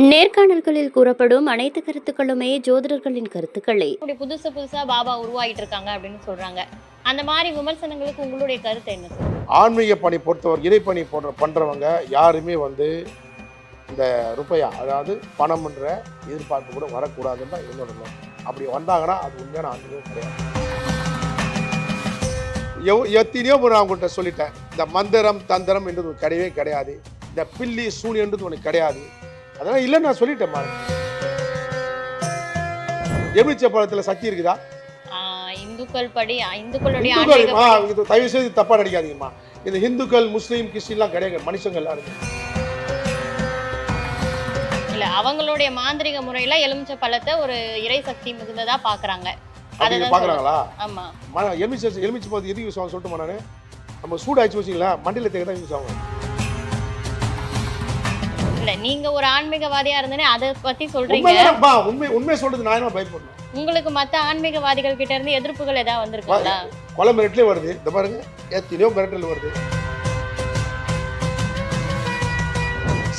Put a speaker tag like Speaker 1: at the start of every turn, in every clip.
Speaker 1: நேர்காணல்களில் கூறப்படும் அனைத்து கருத்துக்களுமே ஜோதிடர்களின் கருத்துக்களே.
Speaker 2: இப்படி புதுசு புதுசா பாபா உருவாயிட்டு இருக்காங்க அப்படின்னு சொல்றாங்க. அந்த மாதிரி விமர்சனங்களுக்கு உங்களுடைய கருத்து என்ன சார்
Speaker 3: ஆன்மீக பணி பொறுத்தவரை இறைப்பணி போன்ற பண்ணுறவங்க யாருமே வந்து இந்த ருப்பையா அதாவது பணம்ன்ற எதிர்பார்ப்பு கூட வரக்கூடாதுன்னு தான் என்னோட நோக்கம். அப்படி வந்தாங்கன்னா அது உண்மையான ஆன்மீகம் கிடையாது. எவ் எத்தனையோ முறை நான் உங்கள்கிட்ட சொல்லிட்டேன். இந்த மந்திரம் தந்திரம் என்றது ஒரு கிடையவே கிடையாது. இந்த பில்லி சூனியன்றது ஒன்று கிடையாது. அதெல்லாம் இல்லைன்னு நான் சொல்லிட்டேன் எலுமிச்சை பழத்தில் சக்தி இருக்குதா?
Speaker 2: இந்துக்கள் படி இந்துக்களுடைய
Speaker 3: இந்துக்கள் இது தயவு செய்து தப்பா நடிக்காதீங்கம்மா. இது இந்துக்கள் முஸ்லீம் கிறிஸ்டின்லாம் கிடையாது. மனுஷங்க எல்லாரும்
Speaker 2: இல்ல அவங்களுடைய மாந்திரிக முறையில எலுமிச்சை பழத்தை ஒரு இறை சக்தி மிகுந்ததா பாக்குறாங்க.
Speaker 3: அப்படி
Speaker 2: அததான்
Speaker 3: பாக்குறாங்களா?
Speaker 2: ஆமா.
Speaker 3: ம- எலுமிச்சை எலுமிச்சை போது எதுக்கு யூஸ் ஆகும்? சொல்லட்டுமா நான் நம்ம சூடாச்சு வச்சிங்களா மண்டியில் தேக்க தான் யூஸ் ஆகும்.
Speaker 2: இல்ல நீங்க ஒரு ஆன்மீகவாதியா இருந்தனே அதை பத்தி சொல்றீங்க.
Speaker 3: உண்மைதானப்பா உண்மை உண்மை சொல்றது நான் என்ன பயப்படணும்?
Speaker 2: உங்களுக்கு மத்த ஆன்மீகவாதிகள் கிட்ட இருந்து எதிர்ப்புகள் ஏதாவது வந்திருக்குங்களா?
Speaker 3: கொலை மிரட்டலே வருது. இந்த பாருங்க எத்தனையோ மிரட்டல் வருது.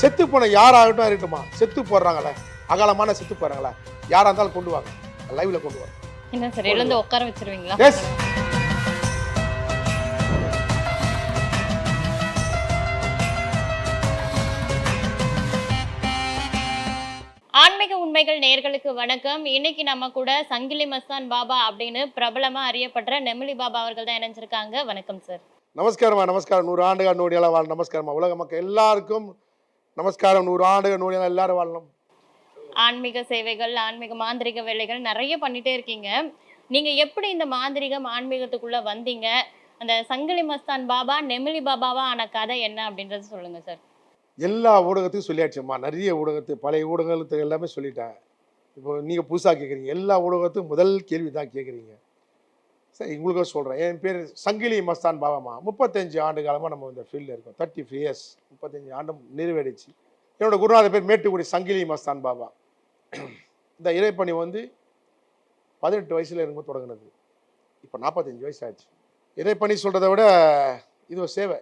Speaker 3: செத்து போன யாராகட்டும் இருக்கட்டுமா? செத்து போடுறாங்களே. அகாலமான செத்து போறாங்களே. யாரா இருந்தாலும் கொண்டு வாங்க. லைவ்ல கொண்டு வாங்க.
Speaker 2: என்ன சார் எழுந்து உட்கார வச்சிருவீங்களா? உண்மைகள் நேர்களுக்கு வணக்கம். இன்னைக்கு நம்ம கூட சங்கிலி மஸ்தான் பாபா அப்படின்னு பிரபலமா அறியப்படுற நெமிலி பாபா அவர்கள் தான் இணைஞ்சிருக்காங்க. வணக்கம் சார்
Speaker 3: நமஸ்காரமா நமஸ்காரம். நூறு ஆண்டுகள் நூடியெல்லாம் வாழ. நமஸ்காரமா உலக மக்கள் எல்லாருக்கும் நமஸ்காரம். நூறு ஆண்டுகள் நூடியெல்லாம் எல்லாரும் வாழணும்.
Speaker 2: ஆன்மீக சேவைகள் ஆன்மீக மாந்திரிக வேலைகள் நிறைய பண்ணிட்டே இருக்கீங்க. நீங்க எப்படி இந்த மாந்திரிகம் ஆன்மீகத்துக்குள்ள வந்தீங்க? அந்த சங்கிலி மஸ்தான் பாபா நெமிலி பாபாவா ஆன கதை என்ன அப்படின்றது சொல்லுங்க சார்
Speaker 3: எல்லா ஊடகத்தையும் சொல்லியாச்சும்மா. நிறைய ஊடகத்து பழைய ஊடகத்துக்கு எல்லாமே சொல்லிட்டேன். இப்போ நீங்கள் புதுசாக கேட்குறீங்க. எல்லா ஊடகத்துக்கும் முதல் கேள்வி தான் கேட்குறீங்க. சரி உங்களுக்கு சொல்கிறேன் என் பேர் சங்கிலி மஸ்தான் பாபாமா முப்பத்தஞ்சு ஆண்டு காலமாக நம்ம இந்த ஃபீல்டில் இருக்கோம். தேர்ட்டி ஃபைவ் இயர்ஸ் முப்பத்தஞ்சு ஆண்டு நிறைவேறிச்சு என்னோடய குருநாதர் பேர் மேட்டுக்குடி சங்கிலி மஸ்தான் பாபா. இந்த இறைப்பணி வந்து பதினெட்டு வயசில் இருக்கும்போது தொடங்குனது. இப்போ நாற்பத்தஞ்சு வயசு ஆச்சு இறைப்பணி சொல்கிறத விட இது ஒரு சேவை.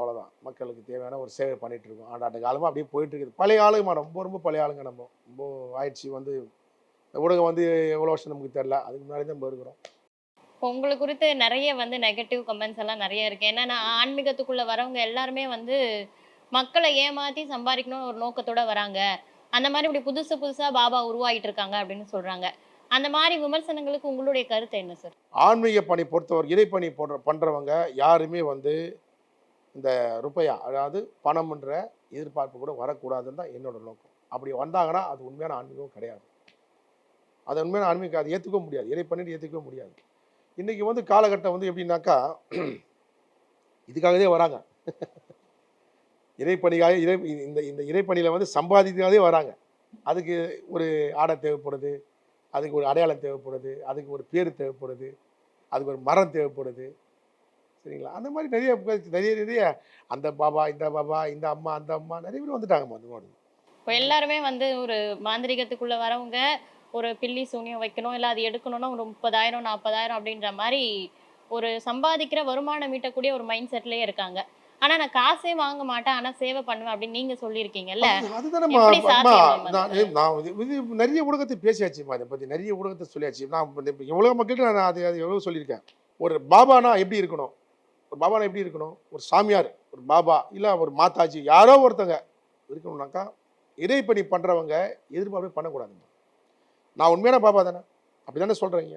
Speaker 3: அவ்வளோதான் மக்களுக்கு தேவையான ஒரு சேவை பண்ணிட்டு இருக்கோம் ஆண்டாண்டு காலமாக அப்படியே போயிட்டு இருக்குது பழைய ஆளுங்கம்மா ரொம்ப ரொம்ப பழைய ஆளுங்க நம்ம. ரொம்ப ஆயிடுச்சு வந்து ஊடகம் வந்து எவ்வளோ வருஷம் நமக்கு தெரில அதுக்கு முன்னாடி தான் நம்ம இருக்கிறோம்.
Speaker 2: உங்களை குறித்து நிறைய வந்து நெகட்டிவ் கமெண்ட்ஸ் எல்லாம் நிறைய இருக்கு. என்னன்னா ஆன்மீகத்துக்குள்ள வரவங்க எல்லாருமே வந்து மக்களை ஏமாத்தி சம்பாதிக்கணும்னு ஒரு நோக்கத்தோட வராங்க. அந்த மாதிரி இப்படி புதுசு புதுசா பாபா உருவாகிட்டு இருக்காங்க அப்படின்னு சொல்றாங்க. அந்த மாதிரி விமர்சனங்களுக்கு உங்களுடைய கருத்து என்ன சார்
Speaker 3: ஆன்மீக பணி பொறுத்தவரை இறைப்பணி போன்ற பண்ணுறவங்க யாருமே வந்து இந்த ருப்பையா அதாவது பணம்ன்ற எதிர்பார்ப்பு கூட வரக்கூடாதுன்னு தான் என்னோட நோக்கம். அப்படி வந்தாங்கன்னா அது உண்மையான ஆன்மீகம் கிடையாது. அது உண்மையான ஆன்மீகம் அதை ஏற்றுக்க முடியாது. இறைப்பணிட்டு ஏற்றுக்கவே முடியாது. இன்றைக்கி வந்து காலகட்டம் வந்து எப்படின்னாக்கா இதுக்காகவே வராங்க. இறைப்பணிக்காக இறை இந்த இந்த இறைப்பணியில் வந்து சம்பாதிக்காதே வராங்க. அதுக்கு ஒரு ஆடை தேவைப்படுது அதுக்கு ஒரு அடையாளம் தேவைப்படுது அதுக்கு ஒரு பேர் தேவைப்படுது அதுக்கு ஒரு மரம் தேவைப்படுது சரிங்களா? அந்த மாதிரி நிறைய நிறைய நிறைய அந்த பாபா இந்த பாபா இந்த அம்மா அந்த அம்மா நிறைய பேர் வந்துட்டாங்கம்மா அந்த மாதிரி
Speaker 2: இப்போ எல்லாருமே வந்து ஒரு மாந்திரிகத்துக்குள்ள வரவங்க ஒரு பில்லி சூனியம் வைக்கணும் இல்லை அது எடுக்கணும்னா ஒரு முப்பதாயிரம் நாற்பதாயிரம் அப்படின்ற மாதிரி ஒரு சம்பாதிக்கிற வருமானம் ஈட்டக்கூடிய ஒரு மைண்ட் செட்லயே இருக்காங்க. ஆனா நான் காசே வாங்க மாட்டேன் ஆனா சேவை பண்ணுவேன் அப்படின்னு நீங்க சொல்லியிருக்கீங்கல்ல?
Speaker 3: அது-
Speaker 2: சாத்தியம்
Speaker 3: நான்
Speaker 2: அது?
Speaker 3: இது நிறைய ஊடகத்தை பேசியாச்சும்மா இதை பற்றி நிறைய ஊடகத்தை சொல்லியாச்சு. நான் இப்ப இப்ப எவ்வளோ மக்களுக்கு நான் அது அது எவ்வளோ சொல்லியிருக்கேன்? ஒரு பாபானா எப்படி இருக்கணும்? ஒரு பாபானா எப்படி இருக்கணும்? ஒரு சாமியார் ஒரு பாபா இல்லை ஒரு மாதாஜி யாரோ ஒருத்தங்க இருக்கணும்னாக்கா இறைப்பணி பண்ணுறவங்க எதிர்பார்ப்பே பண்ணக்கூடாதுங்க. நான் உண்மையான பாபா தானே? அப்படி தானே சொல்கிறீங்க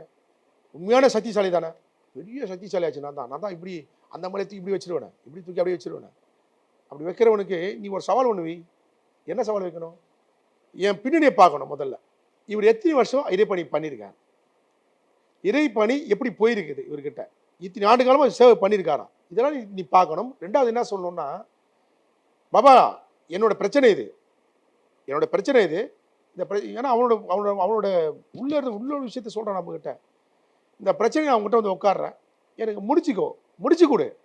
Speaker 3: உண்மையான சக்திசாலி தானே? பெரிய சக்திசாலி ஆச்சு நான் தான். நான் தான் இப்படி அந்த மலையை தூக்கி இப்படி வச்சிருவேனே. இப்படி தூக்கி அப்படியே வச்சிருவேனே. அப்படி வைக்கிறவனுக்கு நீ ஒரு சவால் ஒன்று வை. என்ன சவால் வைக்கணும்? என் பின்னணியை பார்க்கணும் முதல்ல. இவர் எத்தனை வருஷம் இறைப்பணி பண்ணியிருக்கார்? இறைப்பணி எப்படி போயிருக்குது இவர்கிட்ட? இத்தனை ஆண்டு காலமாக சேவை பண்ணியிருக்காராம். இதெல்லாம் நீ- பார்க்கணும். ரெண்டாவது என்ன சொல்லணும்னா பாபா என்னோட பிரச்சனை இது. என்னோட பிரச்சனை இது. இந்த பிர ஏன்னா அவனோட அவனோட அவனோட உள்ள இருந்து உள்ள ஒரு விஷயத்த சொல்கிறான் நம்மக்கிட்ட இந்த பிரச்சனையை அவங்ககிட்ட வந்து உட்காடுறேன் எனக்கு முடிச்சுக்கோ. முடிச்சு கொடு.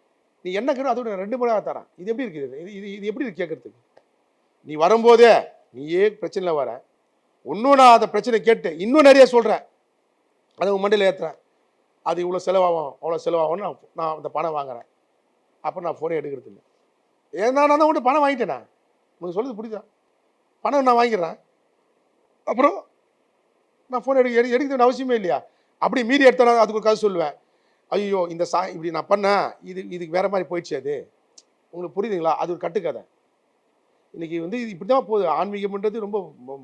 Speaker 3: நீ என்ன கேட்கும் அதோட ரெண்டு மணி தரேன். இது எப்படி இருக்குது? இது இது இது எப்படி இருக்கு கேட்கறதுக்கு? நீ வரும்போதே நீயே பிரச்சனையில் வர. இன்னும் நான் அந்த பிரச்சனை கேட்டு இன்னும் நிறைய சொல்கிறேன் அதை உன் மண்டியில் ஏற்றுறேன் அது இவ்வளோ செலவாகும் அவ்வளோ செலவாகும்னு நான் நான் அந்த பணம் வாங்குறேன். அப்போ நான் ஃபோனே எடுக்கிறது இல்லை. ஏன்னா நான் தான் உன்ட்டு பணம் வாங்கிட்டேனே? உங்களுக்கு சொல்லுது புரியுதா? பணம் நான் வாங்கிடுறேன். அப்புறம் நான் ஃபோன் எடுக்க எடு எடுக்க வேண்டிய அவசியமே இல்லையா? அப்படி மீறி எடுத்தா அதுக்கு ஒரு கதை சொல்லுவேன். ஐயோ இந்த சா இப்படி நான் பண்ணேன் இது இதுக்கு வேற மாதிரி போயிடுச்சு அது. உங்களுக்கு புரியுதுங்களா? அது ஒரு கட்டுக்கதை. இன்றைக்கி வந்து இது இப்படி தான் போகுது. ஆன்மீகம்ன்றது ரொம்ப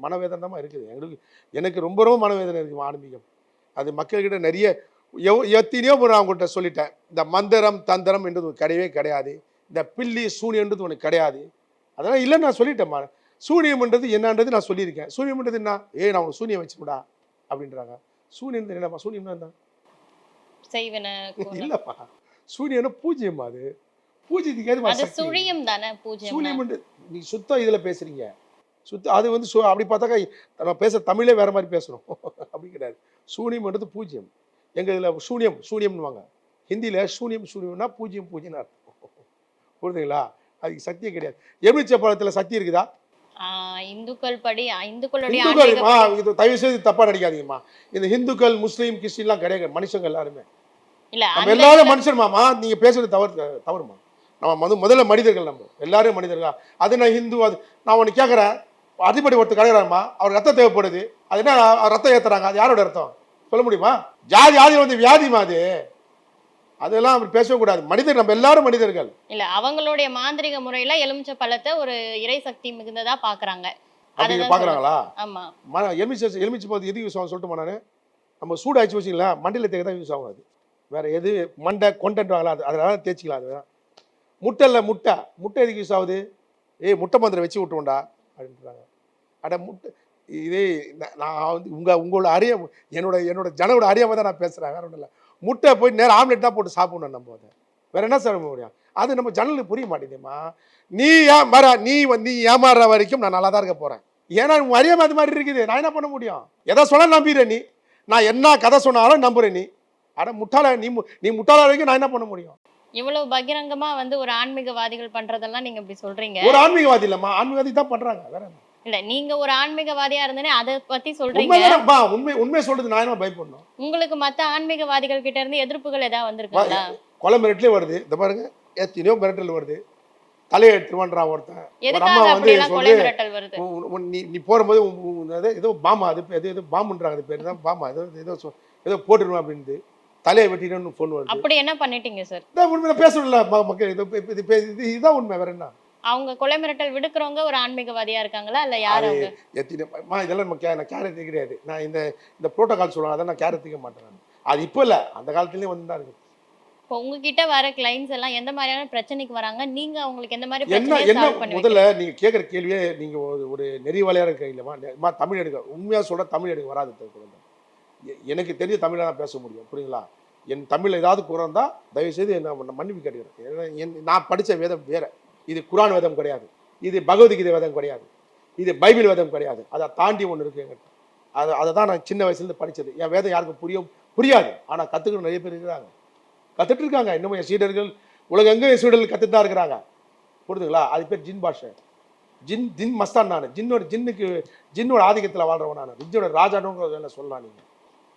Speaker 3: மனவேதனமாக இருக்குது. எங்களுக்கு எனக்கு ரொம்ப ரொம்ப மனவேதனை இருக்குது ஆன்மீகம். அது மக்கள்கிட்ட நிறைய எவ் எத்தனையோ முறை நான் உங்கள்கிட்ட சொல்லிட்டேன். இந்த மந்திரம் தந்திரம் என்றது கிடையவே கிடையாது. இந்த பில்லி சூனியன்றது ஒன்று கிடையாது. அதெல்லாம் இல்லைன்னு நான் சொல்லிட்டேன்மா. சூனியம்ன்றது என்னன்றது நான் சொல்லியிருக்கேன். சூனியம்ன்றது என்ன? ஏய் நான் உனக்கு சூனியம் வச்சுக்கூடா அப்படின்றாங்க. சூனியம் என்னப்பா சூனியம்னா என்ன. இல்லப்பா. சூரியனை பூஜ்ஜியமா அது. சக்தி?
Speaker 2: சுழியம் தானே பூஜ்யம்
Speaker 3: சூனியம்ன்றது நீ சுத்தம் இதுல பேசுறீங்க. சுத்த அது வந்து சு- அப்படி பார்த்தாக்கா நம்ம பேச தமிழே வேற மாதிரி பேசுறோம். அப்படி கிடையாது. சூனியம்ன்றது பூஜ்ஜியம். எங்க இதுல சூனியம் சூனியம்னுவாங்க. ஹிந்தியில சூனியம் சூனியம்னா பூஜ்ஜியம் பூஜ்யம் அர்த்தம். புரியுதுங்களா அதுக்கு சக்தியே கிடையாது. எலுமிச்சை பழத்துல சக்தி இருக்குதா?
Speaker 2: இந்துக்கள் படி
Speaker 3: இந்துக்கள் தயவு செய்து தப்பா நடிக்காதீங்கம்மா. இந்த இந்துக்கள் முஸ்லீம் கிறிஸ்டின்லாம் கிடையாது. மனுஷங்க எல்லாருமே. நம்ம எல்லாரும் மனுஷன் மாமா நீங்க பேசுறது தவறு தவறுமா நம்ம வந்து முதல்ல மனிதர்கள் நம்ம. எல்லாரும் மனிதர்கள். அது நான் ஹிந்து அது நான் ஒன்று கேட்குறேன் அதிபடி ஒருத்தர் கிடைக்கிறாருமா அவர் ரத்தம் தேவைப்படுது. அது என்ன ரத்தம் ஏத்துறாங்க? அது யாரோட ரத்தம்? சொல்ல முடியுமா? ஜாதி ஆதி வந்து வியாதிமா அது? அதெல்லாம் அப்படி பேசவே கூடாது. மனிதர் நம்ம எல்லாரும் மனிதர்கள்.
Speaker 2: இல்ல அவங்களுடைய மாந்திரிக முறையில எலுமிச்சை பழத்தை ஒரு இறை சக்தி மிகுந்ததா பாக்குறாங்க.
Speaker 3: அப்படி பாக்குறாங்களா?
Speaker 2: ஆமா.
Speaker 3: எலுமிச்சை எலுமிச்சை போது எது யூஸ் ஆகும் சொல்லட்டுமா நான் நம்ம சூடாச்சு வச்சிங்களேன் மண்டையில் தேக்க தான் யூஸ் ஆகும் அது. வேற எது மண்டை கொண்டன்றாங்களா அது அதனால தேய்ச்சிக்கலாம் அது வேணாம் முட்டைல முட்டை. முட்டை எதுக்கு யூஸ் ஆகுது? ஏய் முட்டை மந்திரம் வச்சு விட்டுருவோம்டா அப்படின்றாங்க. அட முட்டை இதே நான் வந்து உங்க உங்களோட அறிய என்னோட என்னோட ஜனோட அறியாம தான் நான் பேசுறேன். வேற ஒன்றும் இல்லை. முட்டை போய் நேரம் ஆம்லெட் தான் போட்டு சாப்பிடணும் நம்ம அதை. வேற என்ன சார் முடியும்? அது நம்ம ஜனலுக்கு புரிய மாட்டேங்குதுமா நீ ஏன் வர நீ வந்து ஏமாறுற வரைக்கும் நான் நல்லா தான் இருக்க போறேன். ஏன்னா உன் அறியாம அது மாதிரி இருக்குது. நான் என்ன பண்ண முடியும்? எதை சொல்ல நம்பிடுற நீ? நான் என்ன கதை சொன்னாலும் நம்புறேன் நீ? அட முட்டாள நீ நீ முட்டாள வரைக்கும் நான் என்ன பண்ண முடியும்?
Speaker 2: இவ்வளவு பகிரங்கமா வந்து ஒரு ஆன்மீகவாதிகள் பண்றதெல்லாம் நீங்க இப்படி சொல்றீங்க.
Speaker 3: ஒரு ஆன்மீகவாதி இல்லம்மா. ஆன்மீகவாதி தான் பண்றாங்க. வேற
Speaker 2: இல்ல நீங்க ஒரு ஆன்மீகவாதியா இருந்தனே அதை பத்தி சொல்றீங்க.
Speaker 3: உண்மைதானப்பா உண்மை உண்மை சொல்றது நான் என்ன பயப்படணும்?
Speaker 2: உங்களுக்கு மத்த ஆன்மீகவாதிகள் கிட்ட இருந்து எதிர்ப்புகள் ஏதாவது வந்திருக்குங்களா?
Speaker 3: கொலை மிரட்டலே வருது. இந்த பாருங்க எத்தனையோ மிரட்டல் வருது. தலையை எடுத்துருவான்றான் ஒருத்தன். அம்மா வந்து சொல்லு நீ நீ உன் ஏதோ பாமா அது பேர் ஏதோ பாம்புன்றாங்க அது பேர் தான் பாமா. ஏதோ ஏதோ ஏதோ போட்டுருவேன் அப்படின்ட்டு தலையை வெட்டிடணும்னு ஃபோன் வருது.
Speaker 2: அப்படி என்ன பண்ணிட்டீங்க சார்
Speaker 3: இதான் உண்மை பேசணும்ல மக்கள். இது இது இது இது இதுதான் உண்மை வேற என்ன?
Speaker 2: அவங்க கொலை மிரட்டல் விடுக்கிறவங்க ஒரு ஆன்மீகவாதியா இருக்காங்களா? இல்ல யார் அவங்க?
Speaker 3: இதெல்லாம் நம்ம நான் கேரட் கிடையாது. நான் இந்த இந்த ப்ரோட்டோகால் சொல்லுவாங்க அதை நான் கேரட் திக்க மாட்டேன். அது இப்போ இல்லை அந்த காலத்துலேயும் வந்து தான் இருக்கு.
Speaker 2: இப்போ உங்ககிட்ட வர கிளைண்ட்ஸ் எல்லாம் எந்த மாதிரியான பிரச்சனைக்கு வராங்க? நீங்க அவங்களுக்கு எந்த மாதிரி
Speaker 3: என்ன என்ன முதல்ல நீங்கள் கேட்குற கேள்வியே நீங்கள் ஒரு நெறிவாளியாக இருக்க இல்லைம்மா தமிழ் எடுக்க உண்மையாக சொல்ல தமிழ் எடுக்க வராது குழந்தை. எனக்கு தெரிஞ்ச தமிழை நான் பேச முடியும் புரியுங்களா? என் தமிழில் ஏதாவது குறந்தா தயவுசெய்து என்ன நான் மன்னிப்பு கேட்டுக்கிறேன். ஏன்னா என் நான் படித்த வேதம் வேற. இது குரான் வேதம் கிடையாது. இது பகவத்கீதை வேதம் கிடையாது. இது பைபிள் வேதம் கிடையாது. அதை தாண்டி ஒன்று இருக்கு எங்கிட்ட அதை அதை தான் நான் சின்ன வயசுலேருந்து படித்தது என் வேதம் யாருக்கும் புரிய புரியாது. ஆனால் கற்றுக்கணும் நிறைய பேர் இருக்கிறாங்க. கற்றுட்டு இருக்காங்க. இன்னமும் என் சீடர்கள் உலகெங்கும் என் சீடர்கள் கற்றுட்டு தான் இருக்கிறாங்க. புரிதுங்களா அது பேர் ஜின் பாஷை. ஜின் ஜின் மஸ்தான் நான். ஜின்னோட ஜின்னுக்கு ஜின்னோட ஆதிக்கத்தில் வாழ்கிறவன் நான். ஜின்னோட ராஜானுங்கிறத சொல்லலாம் நீங்கள்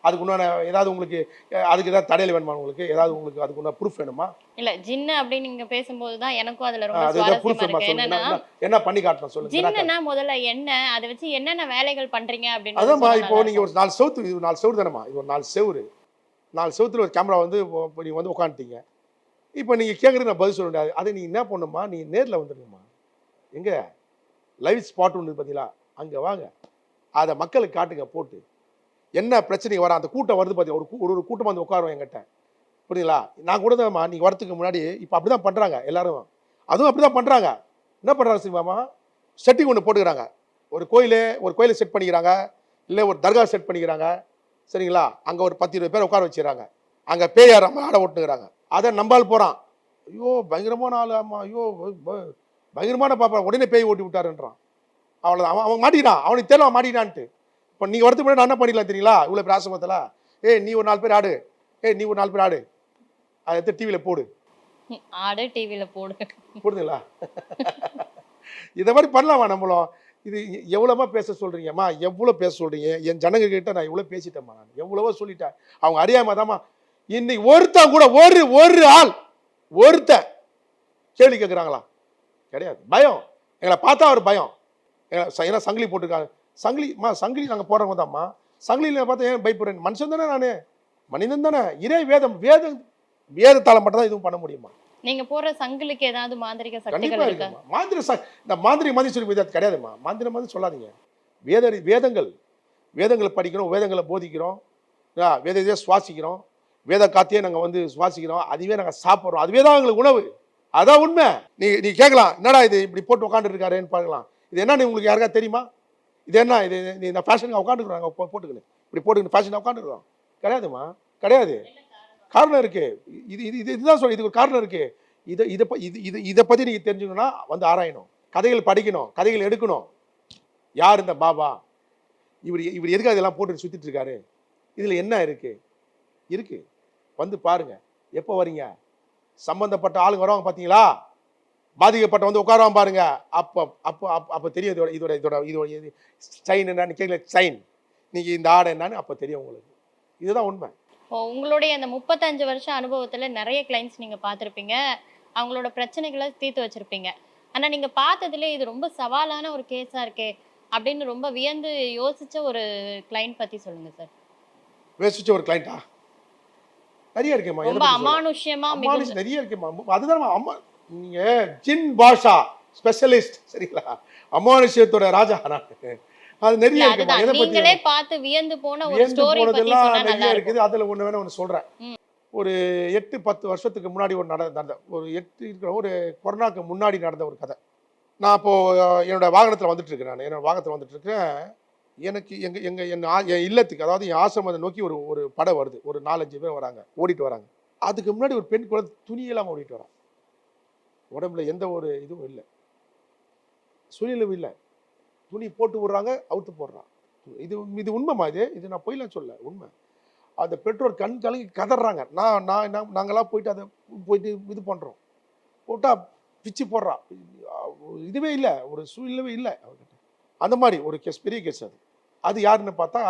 Speaker 3: அதுக்கு உண்டான ஏதாவது உங்களுக்கு அதுக்கு ஏதாவது தடையில் வேணுமா உங்களுக்கு? ஏதாவது உங்களுக்கு அதுக்கு உண்டான ப்ரூஃப் வேணுமா?
Speaker 2: இல்ல ஜின்னு அப்படின்னு நீங்க பேசும்போது தான் எனக்கும் அதுல ரொம்ப சுவாரஸ்யமா என்னன்னா
Speaker 3: என்ன- பண்ணி காட்டணும் சொல்லுங்க
Speaker 2: ஜின்னுனா முதல்ல என்ன அதை வச்சு என்னென்ன வேலைகள் பண்றீங்க அப்படின்னு
Speaker 3: அதான்மா இப்போ நீங்கள் ஒரு நாலு செவுத்து இது ஒரு நாலு செவுறு தானேம்மா? இது ஒரு நாலு செவுறு நாலு செவுத்துல ஒரு கேமரா வந்து நீங்கள் வந்து உட்காந்துட்டீங்க இப்போ நீங்கள் கேட்குறது நான் பதில் சொல்ல முடியாது. அதை நீங்கள் என்ன பண்ணுமா நீங்கள் நேரில் வந்துடுங்கம்மா எங்கே? லைவ் ஸ்பாட் ஒன்று பார்த்தீங்களா அங்கே வாங்க. அதை மக்களுக்கு காட்டுங்க போட்டு. என்ன பிரச்சனை வர அந்த கூட்டம் வருது பார்த்தீங்க ஒரு ஒரு கூட்டம் வந்து உட்காரும் என்கிட்ட. புரியுங்களா நான் கூட தான்மா நீங்கள் வரதுக்கு முன்னாடி இப்போ அப்படி தான் பண்ணுறாங்க எல்லாரும். அதுவும் அப்படி தான் பண்ணுறாங்க என்ன பண்ணுறாங்க சினிமாமா செட்டிங் ஒன்று போட்டுக்கிறாங்க. ஒரு கோயில் ஒரு கோயிலை செட் பண்ணிக்கிறாங்க. இல்லை ஒரு தர்கா செட் பண்ணிக்கிறாங்க. சரிங்களா? அங்கே ஒரு பத்து இருபது பேர் உட்கார வச்சுக்கிறாங்க அங்கே பேயார் அம்மா ஆட ஓட்டுங்கிறாங்க அதை நம்பால் போகிறான் ஐயோ பயங்கரமான ஆள் அம்மா. ஐயோ பயங்கரமான பாப்பா. உடனே பேய் ஓட்டி விட்டாருன்றான். அவ்வளோதான் அவன் அவன் மாட்டிக்கிட்டான். அவனுக்கு தெரியல மாட்டினான்ட்டு இப்போ நீங்கள் வரதுக்கு முன்னாடி நான் என்ன பண்ணிக்கலாம் தெரியுங்களா? இவ்வளோ பேர் ஆசிரமத்தில்? ஏய் நீ ஒரு நாலு பேர் ஆடு. ஏய் நீ ஒரு நாலு பேர் ஆடு. அதை எடுத்து டிவியில் போடு.
Speaker 2: ஆடு டிவில போடு.
Speaker 3: புரியுதுங்களா இதை மாதிரி பண்ணலாமா நம்மளும்? இது எ- எவ்வளவோ பேச சொல்றீங்கம்மா எவ்வளோ பேச சொல்றீங்க? என் ஜனங்க கிட்ட நான் இவ்வளோ பேசிட்டேம்மா நான். எவ்வளவோ சொல்லிட்டேன். அவங்க அறியாம தாம்மா. இன்னைக்கு ஒருத்தன் கூட ஒரு ஒரு ஆள் ஒருத்தன் கேள்வி கேட்குறாங்களா கிடையாது. பயம். எங்களை பார்த்தா ஒரு பயம். ஏன்னா சங்கிலி போட்டிருக்காங்க. சங்கிலிமா சங்கிலி நாங்கள் போடுறவங்க தான்மா சங்கிலியில் பார்த்தா ஏன் பயப்படுறேன்? மனுஷன் தானே நான். மனிதன் தானே. இதே வேதம் வேதம் வேதத்தால் மட்டும் தான் எதுவும் பண்ண முடியுமா?
Speaker 2: நீங்க போற சங்கிலுக்கு ஏதாவது மாந்திரிக சக்திகள் இருக்கா?
Speaker 3: மாந்திர ச இந்த மாந்திரி மாதிரி சொல்லி இது கிடையாதுமா? மாந்திர மாதிரி சொல்லாதீங்க. வேத வேதங்கள். வேதங்களை படிக்கிறோம் வேதங்களை போதிக்கிறோம். வேதத்தையே சுவாசிக்கிறோம். வேத காத்தையே நாங்கள் வந்து சுவாசிக்கிறோம். அதுவே நாங்கள் சாப்பிட்றோம். அதுவே தான் எங்களுக்கு உணவு. அதான் உண்மை. நீ நீ கேட்கலாம். என்னடா இது இப்படி போட்டு உட்காந்துருக்காருன்னு பார்க்கலாம். இது என்ன உங்களுக்கு யாருக்கா தெரியுமா? இது என்ன? இது நீ இந்த ஃபேஷனுக்கு உட்காந்துருக்குறாங்க போட்டுக்கணும். இப்படி போட்டுக்கணும் ஃபேஷன் உட்காந்துருக்கோம் கிடையாதுமா கிடையாது. காரணம் இருக்குது இது இது இது இதுதான் சொல்லி இதுக்கு ஒரு காரணம் இருக்குது இதை இதை ப- இது இது இதை பற்றி நீங்கள் தெரிஞ்சுக்கணும்னா வந்து ஆராயணும். கதைகள் படிக்கணும். கதைகள் எடுக்கணும். யார் இந்த பாபா? இவர் இவர் எதுக்காக இதெல்லாம் போட்டு சுற்றிட்டு இருக்காரு? இதில் என்ன இருக்குது இருக்குது வந்து பாருங்க. எப்போ வரீங்க? சம்மந்தப்பட்ட ஆளுங்க வருவாங்க பார்த்தீங்களா பாதிக்கப்பட்ட வந்து உட்காருவான் பாருங்க. அப்போ அப்போ அப்போ அப்போ தெரியும் இதோட இதோட இதோட இதோட இது சைன் என்னன்னு கேட்கல சைன் நீங்கள் இந்த ஆடை என்னன்னு அப்போ தெரியும் உங்களுக்கு. இதுதான் உண்மை.
Speaker 2: உங்களுடைய அந்த முப்பத்தஞ்சு வருஷம் அனுபவத்துல நிறைய கிளைண்ட்ஸ் நீங்க பார்த்திருப்பீங்க. அவங்களோட பிரச்சனைகளை தீர்த்து வச்சிருப்பீங்க. ஆனா நீங்க பார்த்ததுல இது ரொம்ப சவாலான ஒரு கேஸா இருக்கே அப்படின்னு ரொம்ப வியந்து யோசிச்ச ஒரு கிளைண்ட் பத்தி சொல்லுங்க சார்
Speaker 3: வேஸ்டிச்ச ஒரு கிளைண்டா நிறைய இருக்கேம்மா. எதை
Speaker 2: ரொம்ப
Speaker 3: பத்தி சொல்ல?
Speaker 2: அமானுஷ்யமா
Speaker 3: அம்மானுஷ்
Speaker 2: மிகுந்த-
Speaker 3: நிறைய இருக்குமா அதுதான் அம்மா நீங்க ஜின் பாஷா ஸ்பெஷலிஸ்ட் சரிங்களா? அமானுஷ்யத்தோட ராஜா நான் அது நிறைய
Speaker 2: அதுதான்.
Speaker 3: எதை பத்தி
Speaker 2: நீங்களே பார்த்து வியந்து போன ஒரு ஸ்டோரி பத்தி
Speaker 3: போனதெல்லாம் நிறைய இருக்குது. அதுல ஒண்ணு வேணா ஒன்று சொல்றேன். ஒரு எட்டு பத்து வருஷத்துக்கு முன்னாடி ஒரு நட நடந்த ஒரு எட்டு இருக்கிற ஒரு கொரோனாக்கு முன்னாடி நடந்த ஒரு கதை. நான் அப்போ அஹ், என்னோட வாகனத்துல வந்துட்டு இருக்கேன் நான். என்னோட வாகனத்துல வந்துட்டு இருக்கேன். எனக்கு எங்க எங்க என் என் இல்லத்துக்கு அதாவது என் ஆசிரமத்தை நோக்கி ஒரு ஒரு படை வருது. ஒரு நாலஞ்சு பேர் வராங்க. ஓடிட்டு வராங்க. அதுக்கு முன்னாடி ஒரு பெண் குழந்தை துணி இல்லாம ஓடிட்டு வரான் உடம்புல எந்த ஒரு இதுவும் இல்லை. சுழிலும் இல்லை. துணி போட்டு விடுறாங்க அவுத்து போடுறான். இது இது உண்மைமா இது? இது நான் பொய்லாம் சொல்ல உண்மை. அந்த பெற்றோர் கண் கலங்கி கதறாங்க. நான் நான் நான் நாங்களாம் போயிட்டு அதை போயிட்டு இது பண்ணுறோம் போட்டால் பிச்சு போடுறான். இதுவே இல்லை ஒரு சூழ்நிலவே இல்லை அவர்கிட்ட. அந்த மாதிரி ஒரு கேஸ் பெரிய கேஸ் அது. அது யாருன்னு பார்த்தா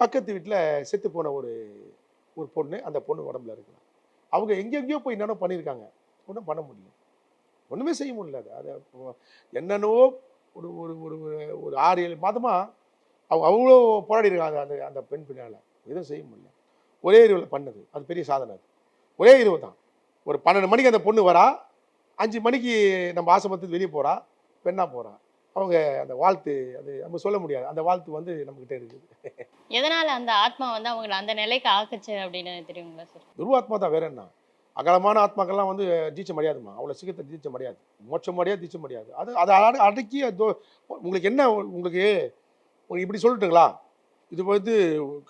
Speaker 3: பக்கத்து வீட்டில் செத்து போன ஒரு ஒரு பொண்ணு அந்த பொண்ணு உடம்புல இருக்கிறான். அவங்க எங்கெங்கேயோ போய் என்னென்ன பண்ணியிருக்காங்க. ஒன்றும் பண்ண முடியல. ஒன்றுமே செய்ய முடியல. அது அது என்னென்னவோ ஒரு ஒரு ஒரு ஒரு- ஒரு ஆறு ஏழு மாதமாக அவங்க அவ்வளோ போராடி இருக்காங்க அந்த அந்த பெண் பின்னால். எதுவும் செய்ய முடியல. ஒரே இரவில் பண்ணது. அது பெரிய சாதனை அது. ஒரே இரவு தான். ஒரு பன்னெண்டு மணிக்கு அந்த பொண்ணு வரா. அஞ்சு மணிக்கு நம்ம ஆசிரமத்துக்கு வெளியே போகிறா பெண்ணாக போகிறா அவங்க அந்த வாழ்த்து அது நம்ம சொல்ல முடியாது. அந்த வாழ்த்து வந்து நம்மக்கிட்ட இருக்குது.
Speaker 2: எதனால அந்த ஆத்மா வந்து அவங்களை அந்த நிலைக்கு ஆக்குச்சு அப்படின்னு தெரியுங்களா சார்?
Speaker 3: துருவாத்மா தான் வேற என்ன அகலமான ஆத்மாக்கள்லாம் வந்து ஜீச்ச முடியாதுமா அவ்வளோ சீக்கிரத்தை ஜீச்ச முடியாது மோட்சம் முடியாது ஜீச்ச முடியாது அது அதை அட- அடக்கி அது உங்களுக்கு என்ன உங்களுக்கு இப்படி சொல்லட்டுங்களா? இது வந்து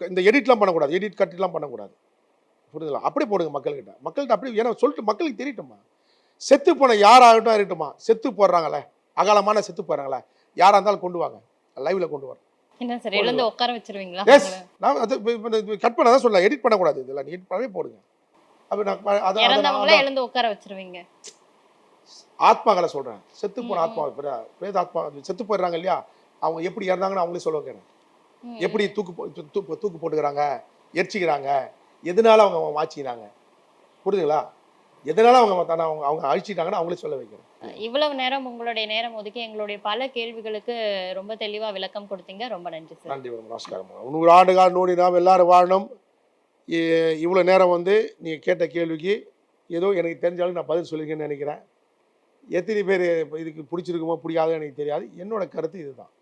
Speaker 3: இந்த எடிட்லாம் பண்ணக்கூடாது. எடிட் கட்டிலாம் பண்ணக்கூடாது. புரியுதுங்களா? அப்படி போடுங்க மக்கள்கிட்ட. மக்கள்கிட்ட அப்படி ஏன்னா சொல்லிட்டு மக்களுக்கு தெரியட்டுமா செத்து போன யாராகட்டும் இருக்கட்டுமா செத்து போடுறாங்களே. அகலமான செத்து போடுறாங்களே யாராக இருந்தாலும் கொண்டு வாங்க. லைவ்ல கொண்டு வர
Speaker 2: என்ன சார் எழுந்து உட்கார வச்சிருவீங்களா?
Speaker 3: எஸ்? நான் அது கட் பண்ண தான் சொல்ல எடிட் பண்ணக்கூடாது இதெல்லாம். எடிட் பண்ணவே போடுங்க. அப்போ நான்
Speaker 2: இறந்தவங்கள எழுந்து உட்கார வச்சிருவீங்க.
Speaker 3: ஆத்மாக்களை சொல்றேன். செத்து போன ஆத்மா பிரே- பிரேத ஆத்மா செத்து போயிடுறாங்க இல்லையா? அவங்க எப்படி இறந்தாங்கன்னு அவங்களே சொல்லுவாங்க எப்படி தூக்கு தூக்கு தூக்கு போட்டுக்கிறாங்க எரிச்சிக்கிறாங்க எதனால அவங்க மாச்சிக்கிறாங்க புரியுதுங்களா எதனால அவங்க தன்னை அவங்க அவங்க அழிச்சிட்டாங்கன்னு அவங்களே சொல்ல வைக்கிறேன்.
Speaker 2: இவ்வளவு நேரம் உங்களுடைய நேரம் ஒதுக்கி எங்களுடைய பல கேள்விகளுக்கு ரொம்ப தெளிவா விளக்கம் கொடுத்தீங்க. ரொம்ப நன்றி சார்.
Speaker 3: நன்றி வணக்கம் நமஸ்காரம். நூறு ஆண்டு கால நூறு நாம் எல்லாரும் வாழணும். இவ்வளோ நேரம் வந்து நீங்கள் கேட்ட கேள்விக்கு ஏதோ எனக்கு தெரிஞ்சாலும் நான் பதில் சொல்லியிருக்கேன்னு நினைக்கிறேன். எத்தனை பேர் இதுக்கு பிடிச்சிருக்குமோ பிடிக்காதோ எனக்கு தெரியாது. என்னோட கருத்து இதுதான்.